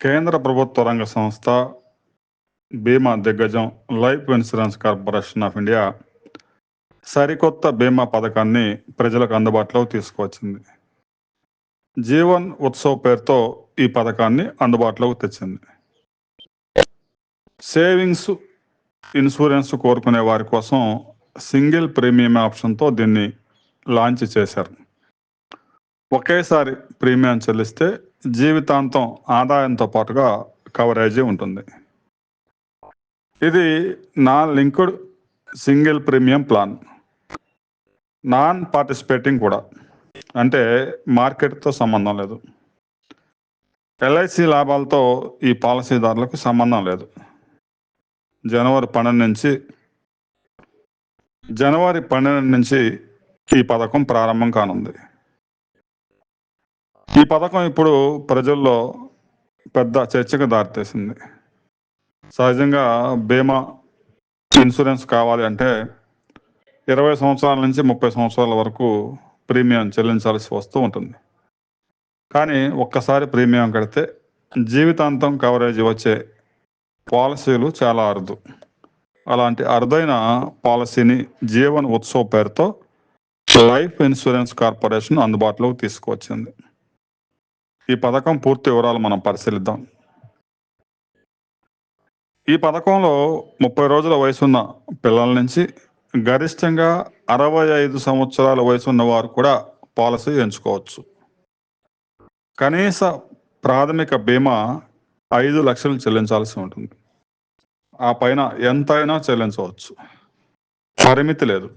కేంద్ర ప్రభుత్వ రంగ సంస్థ బీమా దిగ్గజం life insurance corporation of India సరికొత్త బీమా పథకాన్ని ప్రజలకు అందుబాటులోకి తీసుకువచ్చింది. జీవన్ ఉత్సవ్ పేరుతో ఈ పథకాన్ని అందుబాటులోకి తెచ్చింది. సేవింగ్స్ ఇన్సూరెన్స్ కోరుకునే వారి కోసం సింగిల్ ప్రీమియం ఆప్షన్తో దీన్ని లాంచ్ చేశారు. ఒకేసారి ప్రీమియం చెల్లిస్తే జీవితాంతం ఆదాయంతో పాటుగా కవరేజీ ఉంటుంది. ఇది non linked single premium plan. Non participating కూడా. అంటే మార్కెట్తో సంబంధం లేదు. ఎల్ఐసి లాభాలతో ఈ పాలసీదారులకు సంబంధం లేదు. జనవరి పన్నెండు నుంచి జనవరి పన్నెండు నుంచి ఈ పథకం ప్రారంభం కానుంది. ఈ పథకం ఇప్పుడు ప్రజల్లో పెద్ద చర్చకు దారితీసింది. సహజంగా బీమా ఇన్సూరెన్స్ కావాలి అంటే ఇరవై సంవత్సరాల నుంచి ముప్పై సంవత్సరాల వరకు ప్రీమియం చెల్లించాల్సి వస్తూ ఉంటుంది. కానీ ఒక్కసారి ప్రీమియం కడితే జీవితాంతం కవరేజ్ వచ్చే పాలసీలు చాలా అరుదు. అలాంటి అరుదైన పాలసీని జీవన్ ఉత్సవ్ పేరుతో లైఫ్ ఇన్సూరెన్స్ కార్పొరేషన్ అందుబాటులోకి తీసుకువచ్చింది. ఈ పథకం పూర్తి వివరాలు మనం పరిశీలిద్దాం. ఈ పథకంలో ముప్పై రోజుల వయసున్న పిల్లల నుంచి గరిష్టంగా అరవై ఐదు సంవత్సరాల వయసున్న వారు కూడా పాలసీ ఎంచుకోవచ్చు. కనీస ప్రాథమిక బీమా ఐదు లక్షలు చెల్లించాల్సి ఉంటుంది. ఆ పైన ఎంతైనా చెల్లించవచ్చు. పరిమితి లేదు.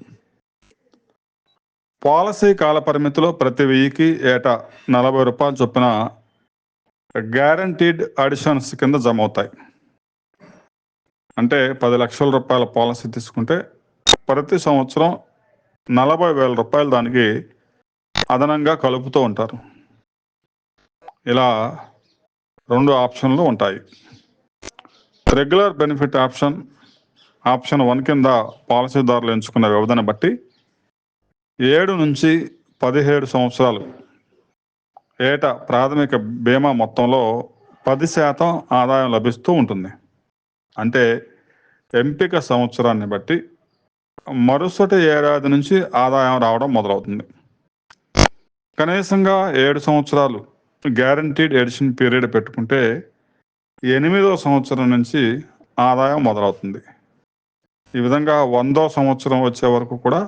పాలసీ కాల పరిమితిలో ప్రతి వెయ్యికి ఏటా నలభై రూపాయలు చొప్పున గ్యారంటీడ్ అడిషన్స్ కింద జమ అవుతాయి అంటే పది లక్షల రూపాయల పాలసీ తీసుకుంటే ప్రతి సంవత్సరం నలభై వేల రూపాయలు దానికి అదనంగా కలుపుతూ ఉంటారు. ఇలా రెండు ఆప్షన్లు ఉంటాయి. Regular benefit option option one కింద పాలసీదారులు ఎంచుకున్న వ్యవధిని బట్టి ఏడు నుంచి పదిహేడు సంవత్సరాలు ఏటా ప్రాథమిక బీమా మొత్తంలో పది శాతం ఆదాయం లభిస్తూ ఉంటుంది. అంటే ఎంపిక సంవత్సరాన్ని బట్టి మరుసటి ఏడాది నుంచి ఆదాయం రావడం మొదలవుతుంది. కనీసంగా ఏడు సంవత్సరాలు గ్యారంటీడ్ ఎడిషన్ పీరియడ్ పెట్టుకుంటే ఎనిమిదో సంవత్సరం నుంచి ఆదాయం మొదలవుతుంది. ఈ విధంగా వందో సంవత్సరం వచ్చే వరకు కూడా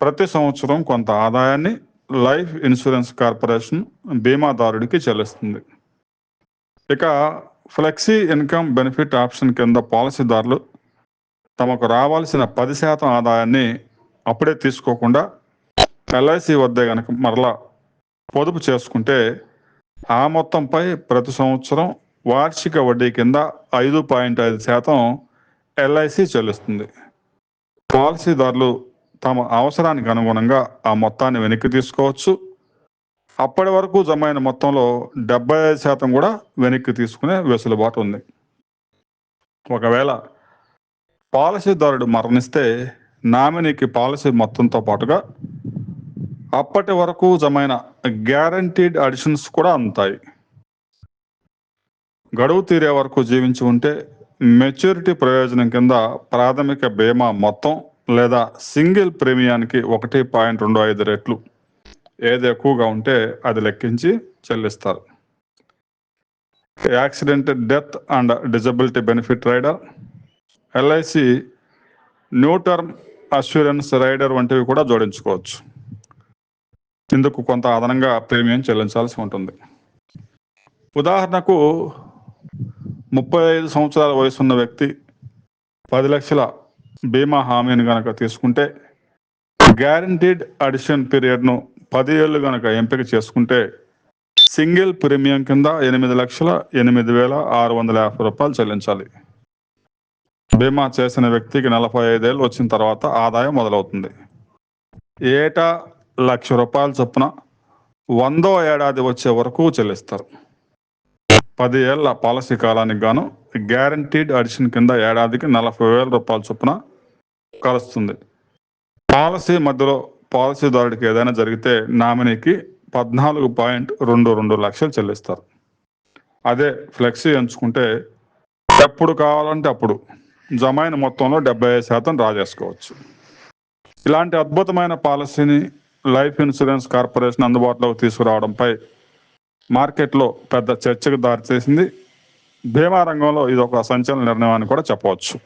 ప్రతి సంవత్సరం కొంత ఆదాయాన్ని లైఫ్ ఇన్సూరెన్స్ కార్పొరేషన్ బీమాదారుడికి చెల్లిస్తుంది. ఇక ఫ్లెక్సీ ఇన్కమ్ బెనిఫిట్ ఆప్షన్ కింద పాలసీదారులు తమకు రావాల్సిన పది శాతం ఆదాయాన్ని అప్పుడే తీసుకోకుండా ఎల్ఐసి వద్దే గనక మరలా పొదుపు చేసుకుంటే ఆ మొత్తంపై ప్రతి సంవత్సరం వార్షిక వడ్డీ కింద ఐదు పాయింట్ ఐదు శాతం ఎల్ఐసి చెల్లిస్తుంది. పాలసీదారులు తమ అవసరానికి అనుగుణంగా ఆ మొత్తాన్ని వెనక్కి తీసుకోవచ్చు. అప్పటి వరకు జమ అయిన మొత్తంలో డెబ్బై ఐదు శాతం కూడా వెనక్కి తీసుకునే వెసులుబాటు ఉంది. ఒకవేళ పాలసీదారుడు మరణిస్తే నామినీకి పాలసీ మొత్తంతో పాటుగా అప్పటి వరకు జమైన గ్యారంటీడ్ అడిషన్స్ కూడా అందుతాయి. గడువు తీరే వరకు జీవించి ఉంటే మెచ్యూరిటీ ప్రయోజనం కింద ప్రాథమిక బీమా మొత్తం లేదా సింగిల్ ప్రీమియానికి ఒకటి పాయింట్ రెండు ఐదు రెట్లు. ఏది ఎక్కువగా ఉంటే అది లెక్కించి చెల్లిస్తారు. Accident death and disability benefit rider. LIC new term assurance rider వంటివి కూడా జోడించుకోవచ్చు. ఇందుకు కొంత అదనంగా ప్రీమియం చెల్లించాల్సి ఉంటుంది. ఉదాహరణకు ముప్పై ఐదు సంవత్సరాల వయసున్న వ్యక్తి పది లక్షల బీమా హామీని గనక తీసుకుంటే గ్యారంటీడ్ అడిషన్ పీరియడ్ను పది ఏళ్ళు గనక ఎంపిక చేసుకుంటే సింగిల్ ప్రీమియం కింద ఎనిమిది లక్షల ఎనిమిది వేల ఆరు వందల యాభై రూపాయలు చెల్లించాలి. బీమా చేసిన వ్యక్తికి నలభై ఐదేళ్ళు వచ్చిన తర్వాత ఆదాయం మొదలవుతుంది. ఏటా లక్ష రూపాయల చొప్పున వందో ఏడాది వచ్చే వరకు చెల్లిస్తారు. పది ఏళ్ళ పాలసీ కాలానికి గాను గ్యారంటీడ్ అడిషన్ కింద ఏడాదికి నలభై వేల రూపాయల చొప్పున కలుస్తుంది. పాలసీ మధ్యలో పాలసీదారుడికి ఏదైనా జరిగితే నామినీకి పద్నాలుగు పాయింట్ రెండు రెండు లక్షలు చెల్లిస్తారు. అదే ఫ్లెక్సీ ఎంచుకుంటే ఎప్పుడు కావాలంటే అప్పుడు జమైన మొత్తంలో డెబ్బై ఐదు శాతం డ్రా చేసుకోవచ్చు. ఇలాంటి అద్భుతమైన పాలసీని లైఫ్ ఇన్సూరెన్స్ కార్పొరేషన్ అందుబాటులోకి తీసుకురావడంపై మార్కెట్లో పెద్ద చర్చకు దారితీసింది. బీమా రంగంలో ఇది ఒక సంచలన నిర్ణయం అని కూడా చెప్పవచ్చు.